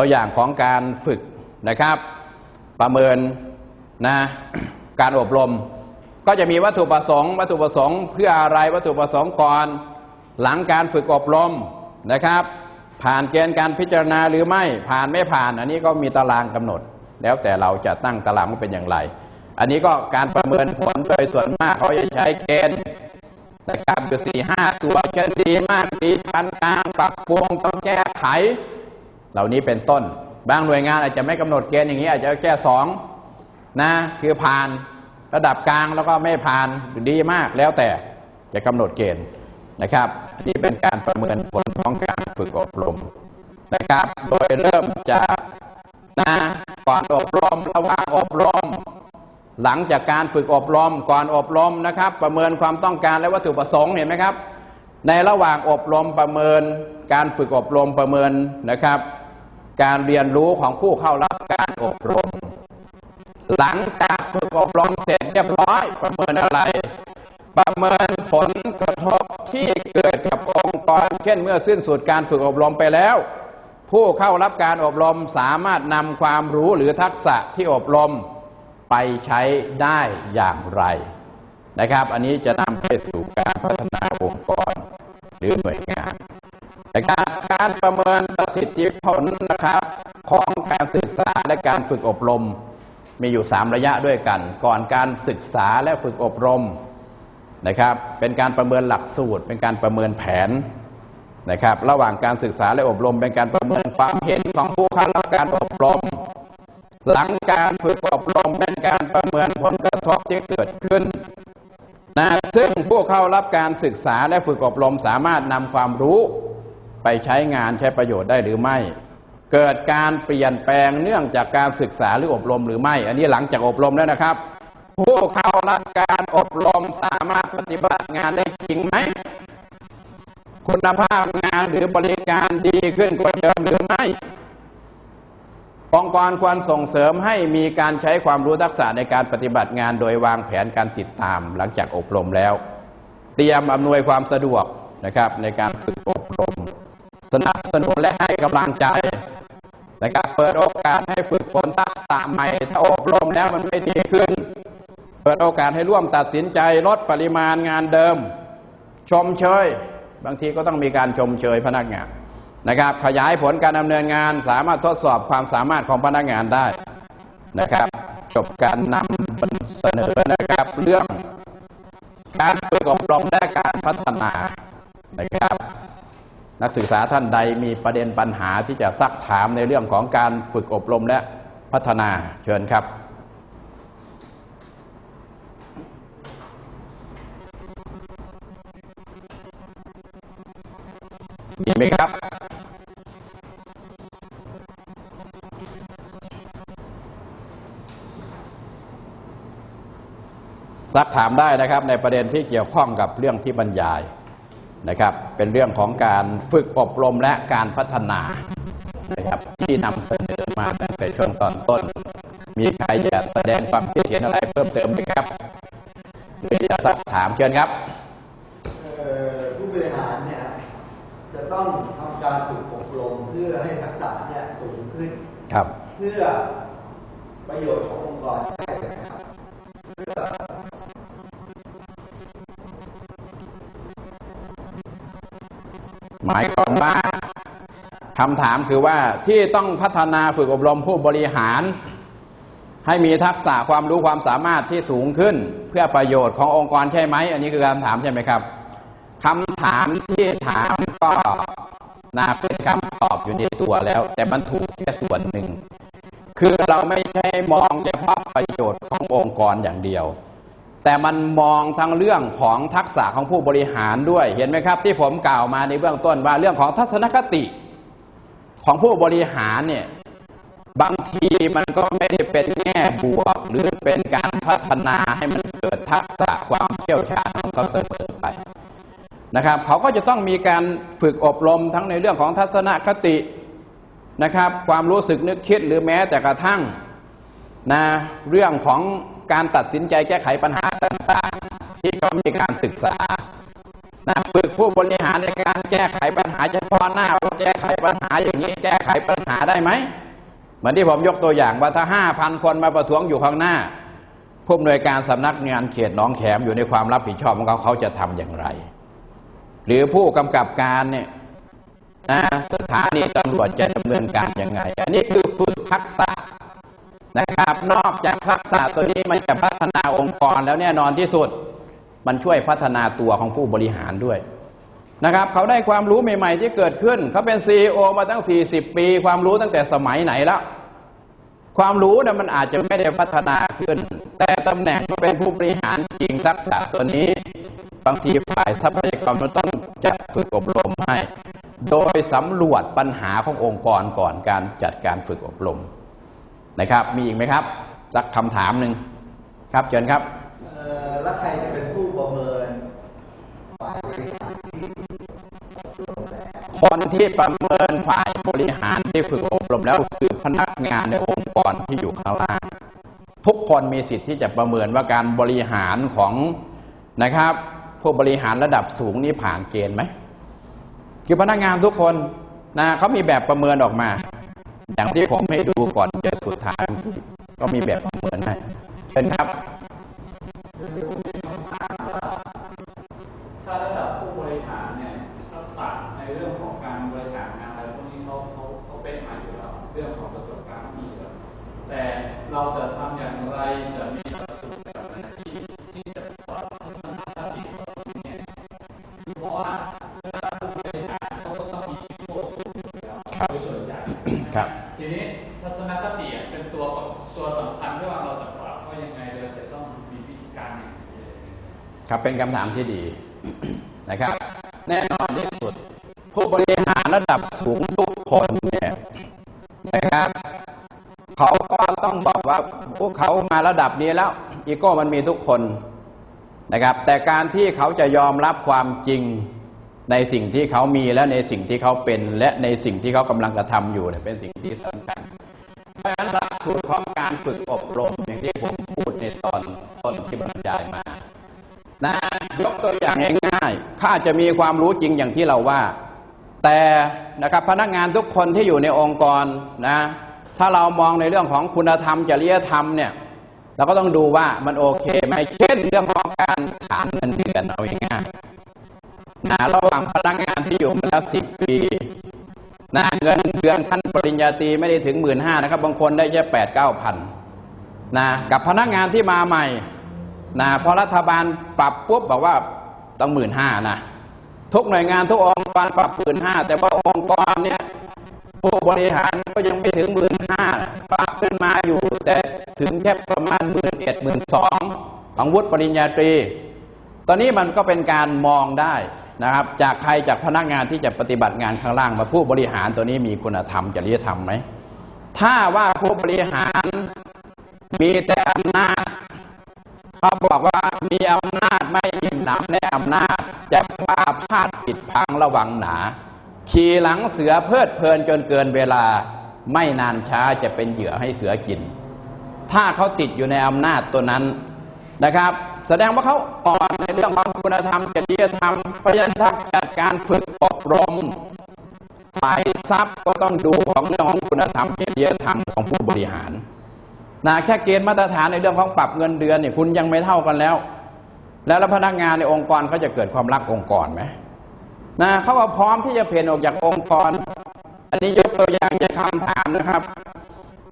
ตัวอย่างของการฝึกนะครับ ประเมินนะการอบรม ก็จะมีวัตถุประสงค์ วัตถุประสงค์เพื่ออะไรวัตถุประสงค์ก่อน หลังการฝึกอบรมนะครับ ผ่านเกณฑ์การพิจารณาหรือไม่ผ่านไม่ผ่าน อันนี้ก็มีตารางกำหนด แล้วแต่เราจะตั้งตารางว่าเป็นอย่างไร อันนี้ก็การประเมินผลโดยส่วนมากเขาจะใช้เกณฑ์นะครับอยู่สี่ห้าตัวเช่นดีมากดีปานกลางปรับปรุงต้องแก้ไข เหล่านี้เป็นต้น บางหน่วยงานอาจจะไม่กำหนดเกณฑ์อย่างนี้ อาจจะแค่สองนะคือผ่านระดับกลางแล้วก็ไม่ผ่านดีมากแล้วแต่จะกำหนดเกณฑ์นะครับนี่เป็นการประเมินผลของการฝึกอบรมนะครับ โดยเริ่มจากนะก่อนอบรมระหว่างอบรม หลังจากการฝึกอบรมก่อนอบรมนะครับ ประเมินความต้องการและวัตถุประสงค์เห็นไหมครับ ในระหว่างอบรมประเมินการฝึกอบรมประเมินนะครับ การเรียนรู้ของผู้เข้ารับการอบรม หลังจากฝึกอบรมเสร็จเรียบร้อยประเมินอะไร ประเมินผลกระทบที่เกิดกับองค์กร เช่นเมื่อสิ้นสุดการฝึกอบรมไปแล้ว ผู้เข้ารับการอบรมสามารถนำความรู้หรือทักษะที่อบรมไปใช้ได้อย่างไรนะครับ อันนี้จะนำไปสู่การพัฒนาองค์กรหรือหน่วยงาน นะครับการประเมินประสิทธิผลนะครับของการศึกษาและการฝึกอบรม มีอยู่ 3 ระยะด้วยกัน ก่อนการศึกษาและฝึกอบรมนะครับ เป็นการประเมินหลักสูตร เป็นการประเมินแผนนะครับ ระหว่างการศึกษาและอบรม เป็นการประเมินความเห็นของผู้เข้ารับการอบรม หลังการฝึกอบรมเป็นการประเมินผลกระทบที่เกิดขึ้นนะซึ่งผู้เข้ารับการศึกษาและฝึกอบรมสามารถนำความรู้ ไปใช้งานใช้ประโยชน์ได้หรือไม่ เกิดการเปลี่ยนแปลงเนื่องจากการศึกษาหรืออบรมหรือไม่ อันนี้หลังจากอบรมแล้วนะครับ ผู้เข้ารับการอบรมสามารถปฏิบัติงานได้จริงไหมคุณภาพงานหรือบริการดีขึ้นกว่าเดิมหรือไม่องค์กรควรส่งเสริมให้มีการใช้ความรู้ทักษะในการปฏิบัติงาน โดยวางแผนการติดตามหลังจากอบรมแล้ว เตรียมอำนวยความสะดวกนะครับในการฝึกอบรม สนับสนุนและให้กำลังใจนะครับเปิดโอกาสให้ฝึกฝนทักษะใหม่ ถ้าอบรมแล้วมันไม่ดีขึ้น เปิดโอกาสให้ร่วมตัดสินใจลดปริมาณงานเดิม ชมเชย บางทีก็ต้องมีการชมเชยพนักงานนะครับ ขยายผลการดำเนินงานสามารถทดสอบความสามารถของพนักงานได้นะครับ จบการนำเสนอนะครับเรื่องการฝึกอบรมและการพัฒนานะครับ นักศึกษาท่านใดมีประเด็นปัญหาที่จะซักถามในเรื่องของการฝึกอบรมและพัฒนาเชิญครับมีไหมครับ ซักถามได้นะครับในประเด็นที่เกี่ยวข้องกับเรื่องที่บรรยาย นะครับ เป็นเรื่องของการฝึกอบรมและการพัฒนานะครับที่นำเสนอมาตั้งแต่ช่วงตอนต้น มีใครอยากแสดงความคิดเห็นอะไรเพิ่มเติมไหมครับหรือจะซักถามเชิญครับเอ่อผู้บริหารเนี่ยจะต้องทำการฝึกอบรมเพื่อให้ทักษะเนี่ยสูงขึ้นครับ เพื่อประโยชน์ขององค์กรใช่ไหมครับเพื่อ หมายความว่าคำถามคือว่าที่ต้องพัฒนาฝึกอบรมผู้บริหาร ให้มีทักษะความรู้ความสามารถที่สูงขึ้น เพื่อประโยชน์ขององค์กรใช่ไหม อันนี้คือคำถามใช่ไหมครับคำถามที่ถามก็น่าเป็นคำตอบอยู่ในตัวแล้ว แต่มันถูกแค่ส่วนหนึ่ง คือเราไม่ใช่มองเฉพาะประโยชน์ขององค์กรอย่างเดียว แต่มันมองทั้งเรื่องของทักษะของผู้บริหารด้วย เห็นไหมครับ ที่ผมกล่าวมาในเบื้องต้นว่าเรื่องของทัศนคติของผู้บริหารเนี่ยบางทีมันก็ไม่ได้เป็นแง่บวก หรือเป็นการพัฒนาให้มันเกิดทักษะความเชี่ยวชาญของเขาเสมอไปนะครับเขาก็จะต้องมีการฝึกอบรมทั้งในเรื่องของทัศนคตินะครับ ความรู้สึกนึกคิดหรือแม้แต่กระทั่งนะเรื่องของ การตัดสินใจแก้ไขปัญหาต่างๆ ที่ก็มีการศึกษานะฝึกผู้บริหารในการแก้ไขปัญหาเฉพาะหน้าว่าแก้ไขปัญหาอย่างนี้แก้ไขปัญหาได้ไหมเหมือนที่ผมยกตัวอย่างว่าถ้าห้าพันคนมาประท้วงอยู่ข้างหน้า ผู้อำนวยการสำนักงานเขตหนองแขมอยู่ในความรับผิดชอบของเขาเขาจะทำอย่างไร หรือผู้กำกับการเนี่ยนะสถานีตำรวจจะดำเนินการยังไง อันนี้คือฝึกทักษะ นะครับ นอกจากทักษะตัวนี้มันจะพัฒนาองค์กรแล้วแน่นอนที่สุด มันช่วยพัฒนาตัวของผู้บริหารด้วยนะครับเขาได้ความรู้ใหม่ๆที่เกิดขึ้น เขาเป็นซีอมาตั้ง 40 ปี ความรู้ตั้งแต่สมัยไหนแล้ว ความรู้นะมันอาจจะไม่ได้พัฒนาขึ้น แต่ตำแหน่งเป็นผู้บริหารจริงทักษะตัวนี้ บางทีฝ่ายทรัพยากรมันต้องจัดฝึกอบรมให้ โดยสำรวจปัญหาขององค์กรก่อนการจัดการฝึกอบรม นะครับ มีอีกไหมครับสักคำถามหนึ่งครับเชิญครับเอ่อแล้วใครจะเป็นผู้ประเมินฝ่ายบริหารที่อบรมแล้วคนที่ประเมินฝ่ายบริหารที่ฝึกอบรมแล้วคือพนักงานในองค์กรที่อยู่ข้างล่าง ทุกคนมีสิทธิ์ที่จะประเมินว่าการบริหารของนะครับผู้บริหารระดับสูงนี่ผ่านเกณฑ์ไหมคือพนักงานทุกคนนะเขามีแบบประเมินออกมา อย่างที่ผมให้ดูก่อนจะสุดท้ายก็มีแบบเหมือนให้เชิญครับถ้าระดับผู้บริหารเนี่ยทักษะในเรื่องของการบริหารงานอะไรพวกนี้เขาเขาเขาเป็นมาอยู่แล้วเรื่องของประสบการณ์มีแล้วแต่เราจะทำอย่างไรจะมีห ครับเป็นคำถามที่ดีนะครับ แน่นอนที่สุด ผู้บริหารระดับสูงทุกคนเนี่ยนะครับเขาก็ต้องบอกว่าพวกเขามาระดับนี้แล้วอีโก้มันมีทุกคนนะครับ แต่การที่เขาจะยอมรับความจริงในสิ่งที่เขามีและในสิ่งที่เขาเป็น และในสิ่งที่เขากำลังกระทำอยู่เนี่ยเป็นสิ่งที่สำคัญเพราะฉะนั้นหลักสูตรของการฝึกอบรมอย่างที่ผมพูดในตอนต้นที่บรรยายมา นะยกตัวอย่างง่ายๆข้าจะมีความรู้จริงอย่างที่เราว่า แต่นะครับพนักงานทุกคนที่อยู่ในองค์กรนะ ถ้าเรามองในเรื่องของคุณธรรมจริยธรรมเนี่ยเราก็ต้องดูว่ามันโอเคไหมเช่นเรื่องของการฐานเงินเดือนเอาง่ายๆนะระหว่างพนักงานที่อยู่มาแล้วสิบปีนะเงินเดือนขั้นปริญญาตรีไม่ได้ถึงหมื่นห้านะครับ บางคนได้แค่แปดเก้าพันนะกับพนักงานที่มาใหม่ นะพอรัฐบาลปรับปุ๊บบอกว่าต้องหมื่นห้านะ ทุกหน่วยงานทุกองค์กรปรับหมื่นห้าแต่ว่าองค์กรเนี่ยผู้บริหารก็ยังไม่ถึงหมื่นห้าปรับขึ้นมาอยู่แต่ถึงแค่ประมาณหมื่นเอ็ดหมื่นสองของวุฒิปริญญาตรี ตอนนี้มันก็เป็นการมองได้นะครับ จากใครจากพนักงานที่จะปฏิบัติงานข้างล่างมาผู้บริหารตัวนี้มีคุณธรรมจริยธรรมไหมถ้าว่าผู้บริหารมีแต่อำนาจ เขาบอกว่ามีอำนาจไม่อิ่มหนำในอำนาจ จะพาพาดผิดพังระวังหนา ขี่หลังเสือเพลิดเพลินจนเกินเวลา ไม่นานช้าจะเป็นเหยื่อให้เสือกิน ถ้าเขาติดอยู่ในอำนาจตัวนั้นนะครับ แสดงว่าเขาอ่อนในเรื่องของคุณธรรมจริยธรรมพราะฉะนั้นถ้าจัดการฝึกอบรมฝ่ายทรัพย์ก็ต้องดูของเรื่องของคุณธรรมจริยธรรมของผู้บริหาร นะแค่เกณฑ์มาตรฐานในเรื่องของปรับเงินเดือนเนี่ยคุณยังไม่เท่ากันแล้ว แล้วพนักงานในองค์กรเขาจะเกิดความรักองค์กรไหมนะเขาก็พร้อมที่จะเพ่นออกจากองค์กร อันนี้ยกตัวอย่างจากคำถามนะครับ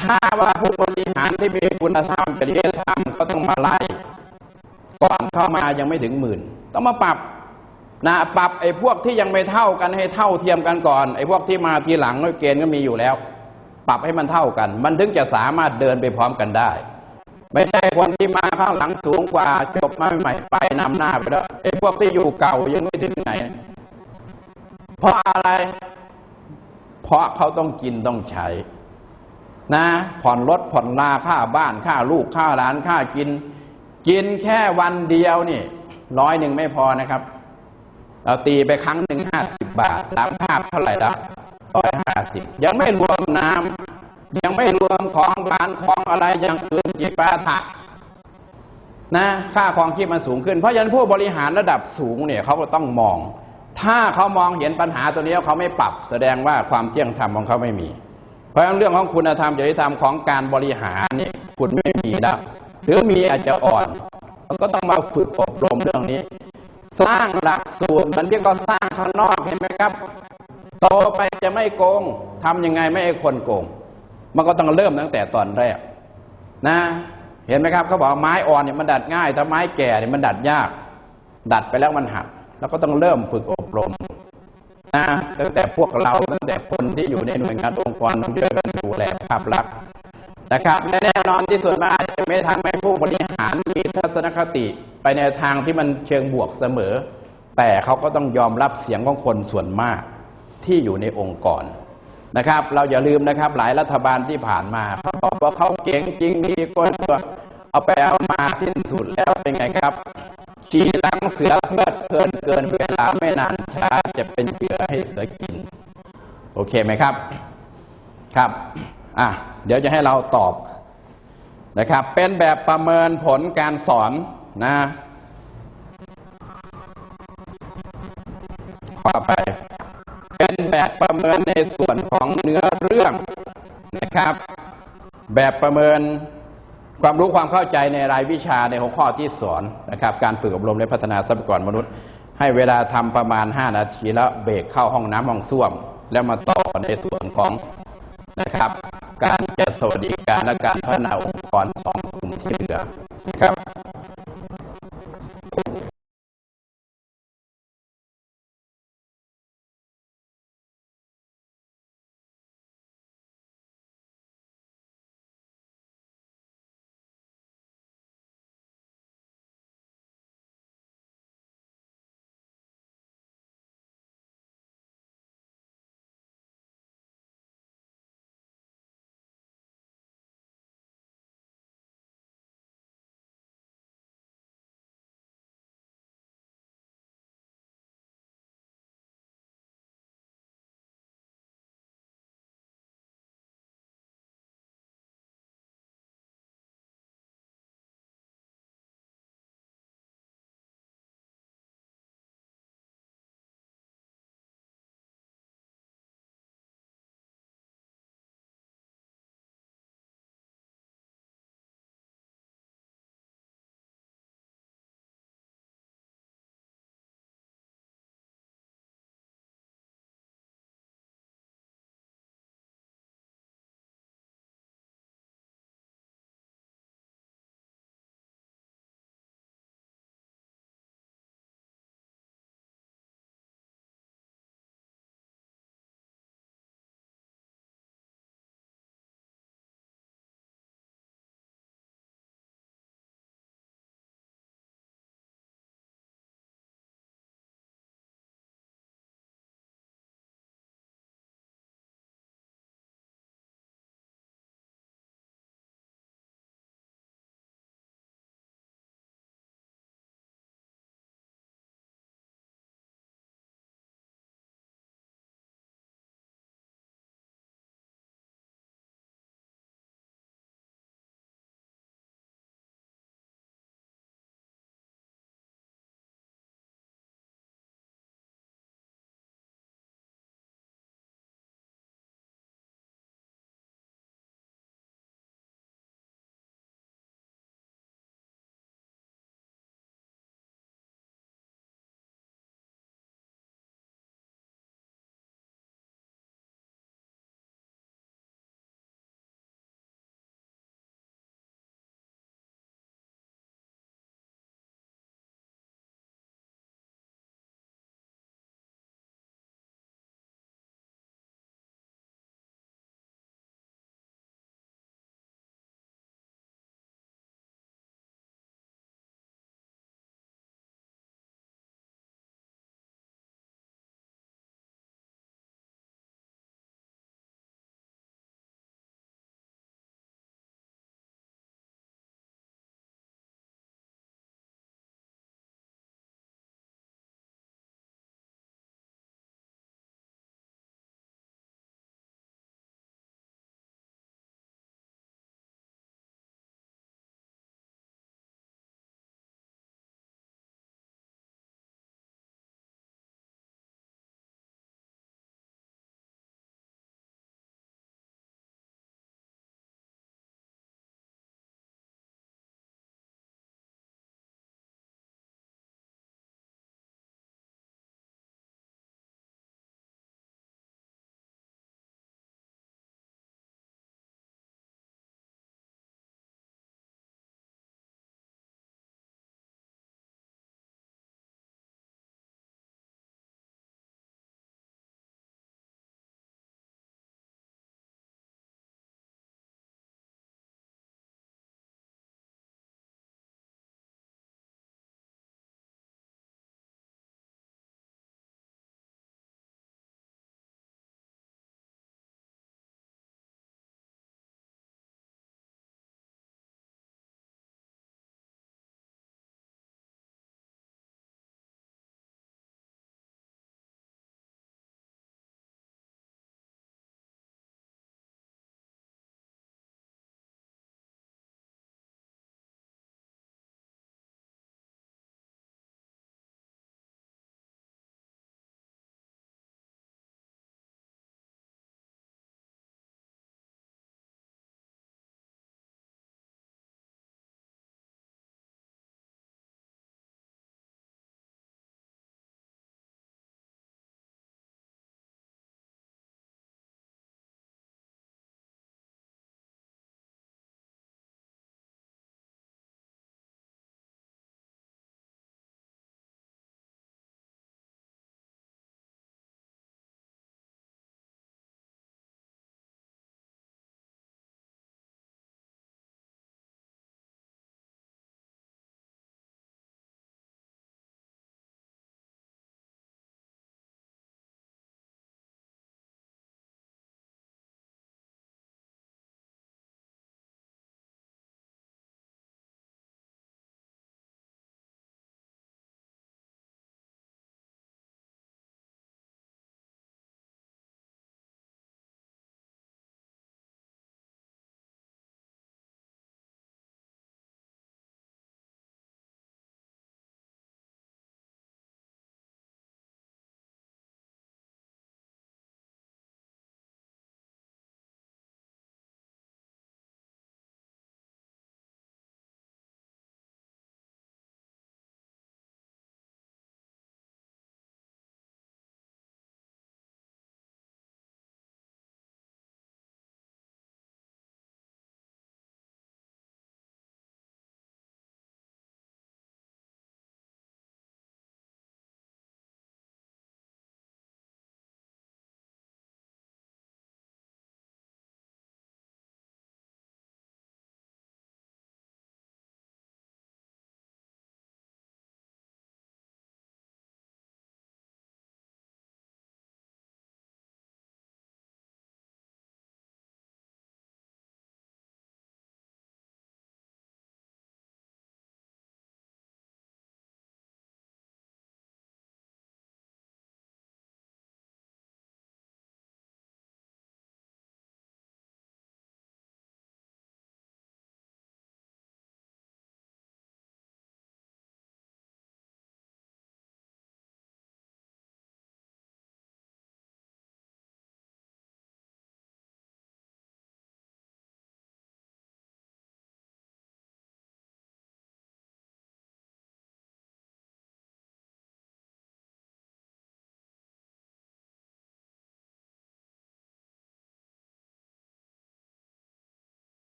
ถ้าว่าผู้บริหารที่มีคุณธรรมจริยธรรมก็ต้องมาไล่ก่อนเข้ามายังไม่ถึงหมื่น ต้องมาปรับนะปรับไอ้พวกที่ยังไม่เท่ากันให้เท่าเทียมกันก่อนไอ้พวกที่มาทีหลังเกณฑ์ก็มีอยู่แล้ว รับให้มันเท่ากัน มันถึงจะสามารถเดินไปพร้อมกันได้ ไม่ใช่คนที่มาข้างหลังสูงกว่าจบมาใหม่ไปนำหน้าไปแล้วไอ้พวกที่อยู่เก่ายังไม่ถึงไหน เพราะอะไร เพราะเขาต้องกินต้องใช้ นะ ผ่อนรถผ่อนลาค่าบ้านค่าลูกค่าหลานค่ากิน กินแค่วันเดียวนี่ร้อยหนึ่งไม่พอนะครับ เราตีไปครั้งหนึ่งห้าสิบบาทสามภาพเท่าไหร่ละ ร้อยห้าสิบยังไม่รวมน้ำยังไม่รวมของร้านของอะไรอย่างอื่นจิปาถะนะค่าครองชีพมันสูงขึ้น เพราะฉะนั้นผู้บริหารระดับสูงเนี่ยเขาก็ต้องมอง ถ้าเขามองเห็นปัญหาตัวนี้เขาไม่ปรับแสดงว่าความเที่ยงธรรมของเขาไม่มี เพราะฉะนั้นเรื่องของคุณธรรมจริยธรรมของการบริหารนี่คุณไม่มีแล้วหรือมีอาจจะอ่อนก็ต้องมาฝึกอบรมเรื่องนี้ สร้างหลักสูตรเหมันที่เขาสร้างข้างนอกเห็นไหมครับ โตไปจะไม่โกงทำยังไงไม่ให้คนโกง มันก็ต้องเริ่มตั้งแต่ตอนแรกนะ เห็นไหมครับเขาบอกไม้อ่อนเนี่ยมันดัดง่ายแต่ไม้แก่เนี่ยมันดัดยาก ดัดไปแล้วมันหักแล้วก็ต้องเริ่มฝึกอบรมนะตั้งแต่พวกเราตั้งแต่คนที่อยู่ในหน่วยงานองค์กรต้องช่วยกันดูแลภาพลักษณ์นะครับและแน่นอนที่สุดมันอาจจะไม่ทำให้ผู้บริหารมีทัศนคติไปในทางที่มันเชิงบวกเสมอ แต่เขาก็ต้องยอมรับเสียงของคนส่วนมาก ที่อยู่ในองค์กรนะครับ เราอย่าลืมนะครับ หลายรัฐบาลที่ผ่านมาเขาบอกว่าเขาเก่งจริงดีคนตัวเอาไปเอามาสิ้นสุดแล้วเป็นไงครับขี่หลังเสือเพลิดเพลินเกินเวลาไม่นานช้าจะเป็นเหยื่อให้เสือกิน โอเคไหมครับครับอะเดี๋ยวจะให้เราตอบนะครับ เป็นแบบประเมินผลการสอนนะว่าไป เป็นแบบประเมินในส่วนของเนื้อเรื่องนะครับ แบบประเมินความรู้ความเข้าใจในรายวิชาในหัวข้อที่สอนนะครับ การฝึกอบรมและพัฒนาทรัพยากรมนุษย์ ให้เวลาทำประมาณ 5 นาทีแล้วเบรกเข้าห้องน้ำห้องส้วม แล้วมาต่อในส่วนของนะครับ การจัดสวัสดิการและการพัฒนาองค์กรสองกลุ่มที่เหลือนะครับ